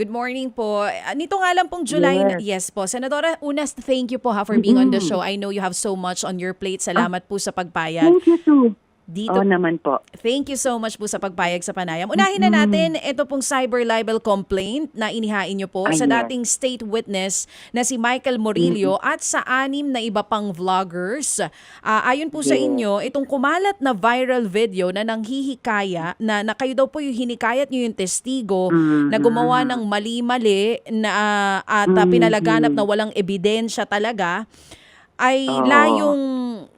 Good morning po. Ah, Nito nga lang pong July, yes, po. Senadora, unas, thank you po ha for being on the show. I know you have so much on your plate. Salamat po sa pagpayag. Thank you too. Dito Oo naman po. Thank you so much po sa pagpayag sa panayam. Unahin na natin ito pong cyber libel complaint na inihain niyo po Ah, sa yes. dating state witness na si Michael Murillo at sa anim na iba pang vloggers. Ah, ayon po sa Yes. inyo, itong kumalat na viral video na nanghihikaya na, na kayo daw po yung hinikayat niyo yung testigo na gumawa ng mali-mali na ah, at ah, pinalaganap na walang ebidensya talaga ay Oo. layong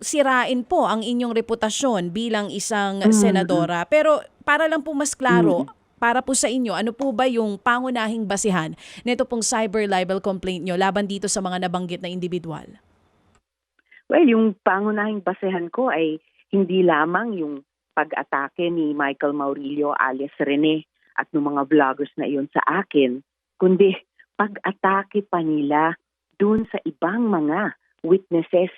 sirain po ang inyong reputasyon bilang isang Mm-hmm. senadora. Pero para lang po mas klaro, para po sa inyo, ano po ba yung pangunahing basihan nito pong cyber libel complaint nyo laban dito sa mga nabanggit na individual? Well, yung pangunahing basehan ko ay hindi lamang yung pag-atake ni Michael Maurilio alias Rene at ng mga vloggers na iyon sa akin, kundi pag-atake pa nila dun sa ibang mga witnesses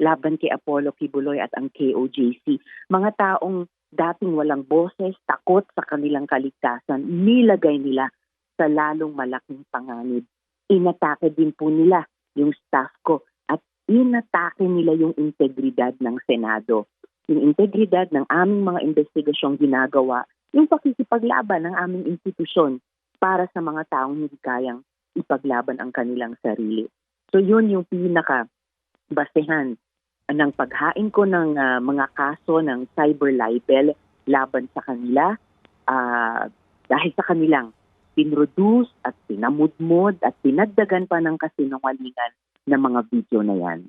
laban kay Apollo Kibuloy at ang KOJC. Mga taong dating walang boses, takot sa kanilang kaligtasan, nilagay nila sa lalong malaking panganib. Inatake din po nila yung staff ko at inatake nila yung integridad ng Senado. Yung integridad ng aming mga investigasyong ginagawa, yung pakikipaglaban ng aming institusyon para sa mga taong hindi kayang ipaglaban ang kanilang sarili. So yun yung pinaka basehan ng paghain ko ng ah, mga kaso ng cyber libel laban sa kanila ah, dahil sa kanilang pinroduce at pinamudmod at pinagdagan pa ng kasinungalingan ng mga video na yan.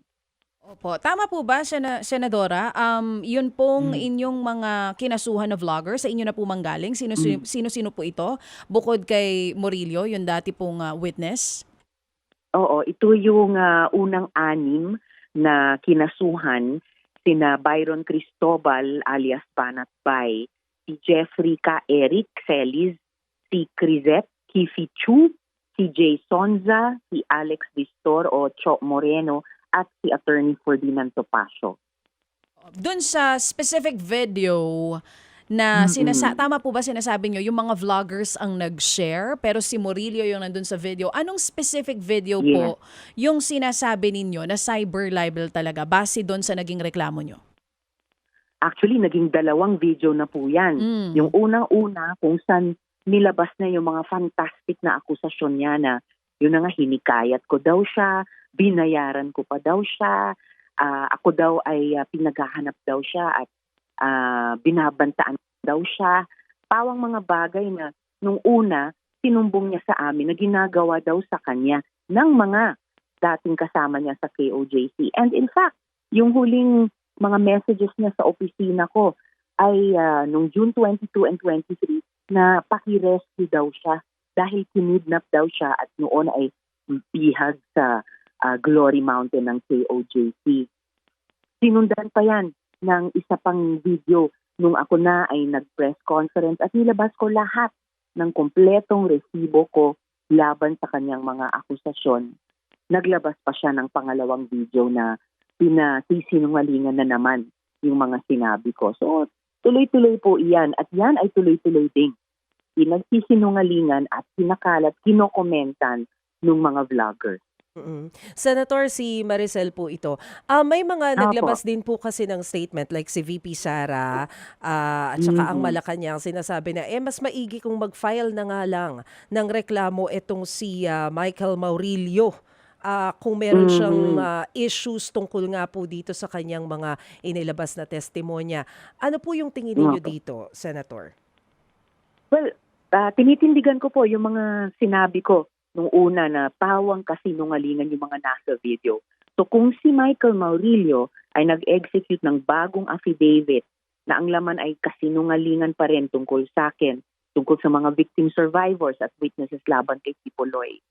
Opo. Tama po ba, Sena- Senadora? Um, yun pong Hmm. inyong mga kinasuhan na vlogger, sa inyo na po manggaling? Sino, Hmm. sino-sino po ito? Bukod kay Murillo, yung dati pong ah, witness? Oo, ito yung ah, unang anim na kinasuhan sina Byron Cristobal alias Banat Bay, si Jeffrey K. Eric Celis, si Crizet Kifi Chu, si Jay Sonza, si Alex Vistor o Cho Moreno at si Attorney Ferdinand Topacio. Doon sa specific video na sinasa tama po ba sinasabi nyo yung mga vloggers ang nag-share pero si Murillo yung nandun sa video. Anong specific video po yung sinasabi ninyo na cyber libel talaga base doon sa naging reklamo nyo? Actually, naging dalawang video na po yan. Mm. Yung unang-una kung saan nilabas na yung mga fantastic na akusasyon niya na yun na nga hinikayat ko daw siya, binayaran ko pa daw siya, ah, ako daw ay ah, pinaghahanap daw siya at ah, binabantaan daw siya. Pawang mga bagay na nung una sinumbong niya sa amin na ginagawa daw sa kanya ng mga dating kasama niya sa KOJC. And in fact, yung huling mga messages niya sa opisina ko ay ah, nung June 22 and 23 na pakirescue daw siya dahil kinidnap daw siya at noon ay bihag sa ah, Glory Mountain ng KOJC. Sinundan pa yan ng isa pang video nung ako na ay nag-press conference at nilabas ko lahat ng kompletong resibo ko laban sa kanyang mga akusasyon. Naglabas pa siya ng pangalawang video na pinasisinungalingan na naman yung mga sinabi ko. So, tuloy-tuloy po iyan. At yan ay tuloy-tuloy din. Pinagsisinungalingan at kinakalat, kinokomentan ng mga vloggers. Mm. Senator, si Maricel po ito. Ah, may mga Opo. naglabas din po kasi ng statement like si VP Sara ah, at saka ang. Malacanang sinasabi na eh mas maigi kung mag-file na nga lang ng reklamo itong si ah, Michael Maurilio. Ah, kung meron siyang ah, issues tungkol nga po dito sa kanyang mga inilabas na testimonya. Ano po yung tingin ninyo dito, Senator? Well, ah, tinitindigan ko po yung mga sinabi ko nung una na pawang kasinungalingan yung mga nasa video. So kung si Michael Maurilio ay nag-execute ng bagong affidavit na ang laman ay kasinungalingan pa rin tungkol sa akin, tungkol sa mga victim survivors at witnesses laban kay Kipuloy,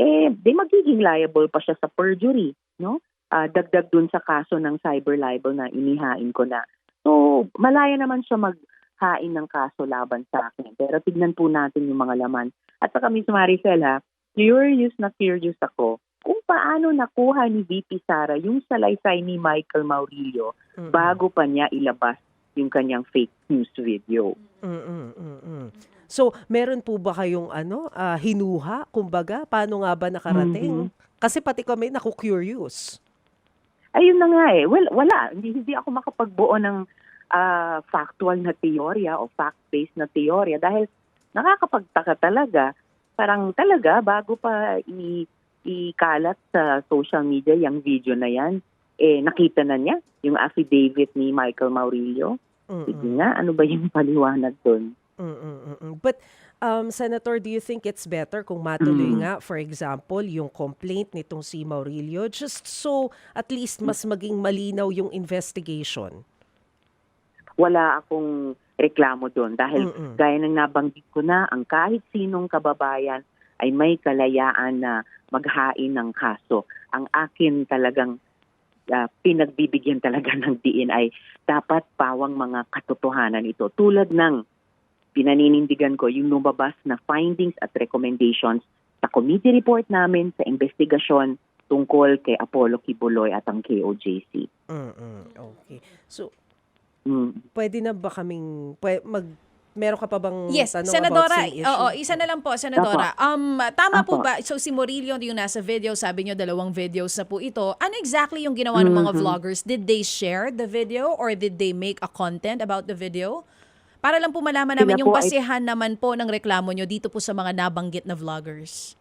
eh, di magiging liable pa siya sa perjury, no? Ah, dagdag dun sa kaso ng cyber libel na inihain ko na. So, malaya naman siya maghain ng kaso laban sa akin. Pero tignan po natin yung mga laman. At saka Miss Maricel ha, curious na curious ako kung paano nakuha ni VP Sara yung salaysay ni Michael Maurilio Mm-mm. bago pa niya ilabas yung kanyang fake news video. Mm, mm, mm. So, meron po ba kayong ano, ah, hinuha, kumbaga? Paano nga ba nakarating? Kasi pati kami naku-curious. Ayun na nga eh. Well, wala. Hindi, hindi ako makapagbuo ng ah, factual na teorya o fact-based na teorya dahil nakakapagtaka talaga. Parang talaga, bago pa i- ikalat sa social media yung video na yan, eh, nakita na niya yung affidavit ni Michael Maurilio. Mm, Sige mm, nga, ano ba yung paliwanag doon? mm, mm, mm, mm. But, um, Senator, do you think it's better kung matuloy Mm. nga, for example, yung complaint nitong si Maurilio, just so at least mas maging malinaw yung investigation? Wala akong reklamo doon dahil Mm-mm. gaya ng nabanggit ko na, ang kahit sinong kababayan ay may kalayaan na maghain ng kaso. Ang akin talagang ah, pinagbibigyan talaga ng diin ay dapat pawang mga katotohanan ito. Tulad ng pinaninindigan ko yung lumabas na findings at recommendations sa committee report namin sa investigasyon tungkol kay Apollo Kibuloy at ang KOJC. Mm-mm. Okay. So, Mm. pwede na ba kaming, pwe- mag, meron ka pa bang Yes, tanong Senadora, about same issue? oo, isa na lang po, Senadora. Um, tama po ba, so si Murillo yung nasa video, sabi nyo dalawang videos na po ito. Ano exactly yung ginawa ng mga Mhm. vloggers? Did they share the video or did they make a content about the video? Para lang po malaman Sila namin yung po ay- basehan naman po ng reklamo nyo dito po sa mga nabanggit na vloggers.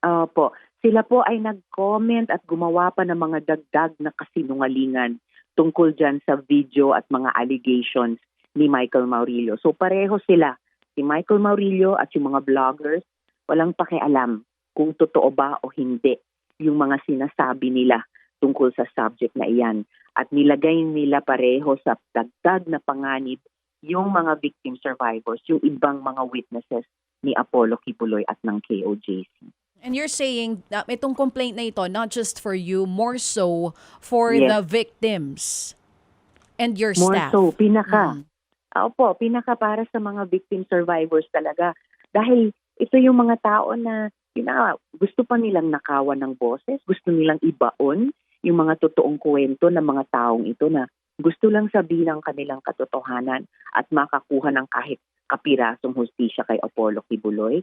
Opo. Sila po ay nag-comment at gumawa pa ng mga dagdag na kasinungalingan tungkol dyan sa video at mga allegations ni Michael Maurilio. So pareho sila, si Michael Maurilio at yung mga vloggers, walang pakialam kung totoo ba o hindi yung mga sinasabi nila tungkol sa subject na iyan. At nilagay nila pareho sa dagdag na panganib yung mga victim survivors, yung ibang mga witnesses ni Apollo Kibuloy at ng KOJC. And you're saying uh, itong complaint na ito, not just for you, more so for Yes. the victims and your More staff. so, pinaka. Mm. Opo, pinaka para sa mga victim survivors talaga. Dahil ito yung mga tao na yun na, gusto pa nilang nakawan ng boses, gusto nilang ibaon yung mga totoong kwento ng mga taong ito na gusto lang sabihin ang kanilang katotohanan at makakuha ng kahit kapirasong hustisya kay Apollo Kibuloy.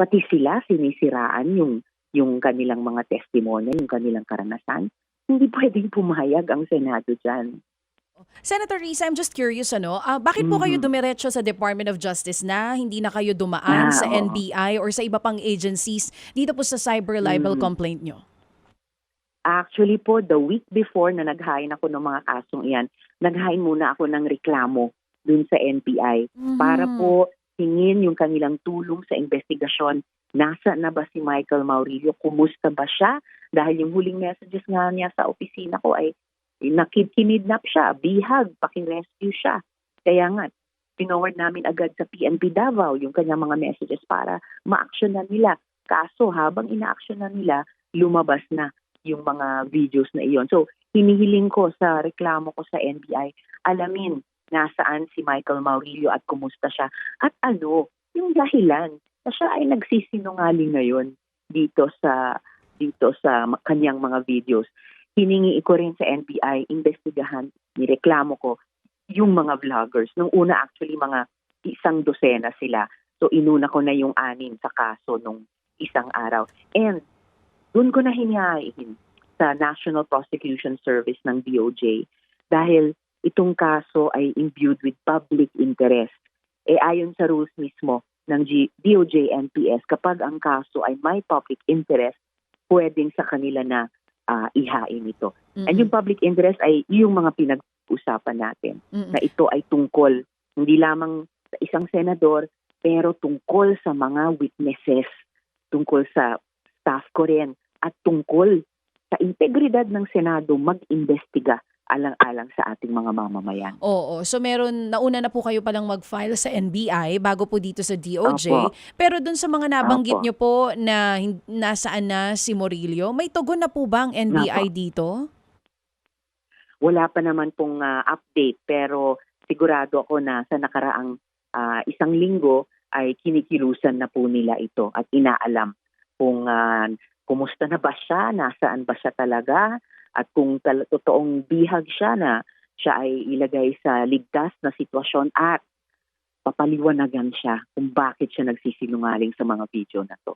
Pati sila sinisiraan yung yung kanilang mga testimonya, yung kanilang karanasan. Hindi pwedeng pumayag ang Senado dyan. Senator Risa, I'm just curious, ano, ah, bakit po kayo Mhm. dumiretso sa Department of Justice na hindi na kayo dumaan Ah, sa. NBI or sa iba pang agencies dito po sa cyber libel Mhm. complaint nyo? Actually po, the week before na naghain ako ng mga kasong iyan, naghain muna ako ng reklamo dun sa NBI para Mhm. po hingin yung kanilang tulong sa investigasyon. Nasa na ba si Michael Maurilio? Kumusta ba siya? Dahil yung huling messages nga niya sa opisina ko ay nakid-kinidnap siya, bihag, pakirescue siya. Kaya nga, pinoward namin agad sa PNP Davao yung kanyang mga messages para ma-action na nila. Kaso habang ina-action na nila, lumabas na yung mga videos na iyon. So, hinihiling ko sa reklamo ko sa NBI, alamin nasaan si Michael Maurilio at kumusta siya. At ano, yung dahilan na siya ay nagsisinungaling ngayon dito sa dito sa kanyang mga videos. Hiningi ko rin sa NBI, investigahan, nireklamo ko yung mga vloggers. Nung una actually mga isang dosena sila. So inuna ko na yung anin sa kaso nung isang araw. And doon ko na hinihain sa National Prosecution Service ng DOJ dahil itong kaso ay imbued with public interest. E ayon sa rules mismo ng G- DOJ NPS, kapag ang kaso ay may public interest, pwedeng sa kanila na ah, ihain ito. And yung public interest ay yung mga pinag-usapan natin Mm-mm. na ito ay tungkol hindi lamang sa isang senador pero tungkol sa mga witnesses, tungkol sa staff ko rin at tungkol sa integridad ng Senado mag-imbestiga alang-alang sa ating mga mamamayan. Oo. So meron, nauna na po kayo palang mag-file sa NBI bago po dito sa DOJ. Opo. Pero dun sa mga nabanggit Opo. nyo po na nasaan na si Murillo, may tugon na po ba ang NBI Opo. dito? Wala pa naman pong ah, update pero sigurado ako na sa nakaraang ah, isang linggo ay kinikilusan na po nila ito at inaalam kung ah, kumusta na ba siya, nasaan ba siya talaga at kung tal- totoong bihag siya na siya ay ilagay sa ligtas na sitwasyon at papaliwanagan siya kung bakit siya nagsisinungaling sa mga video na to.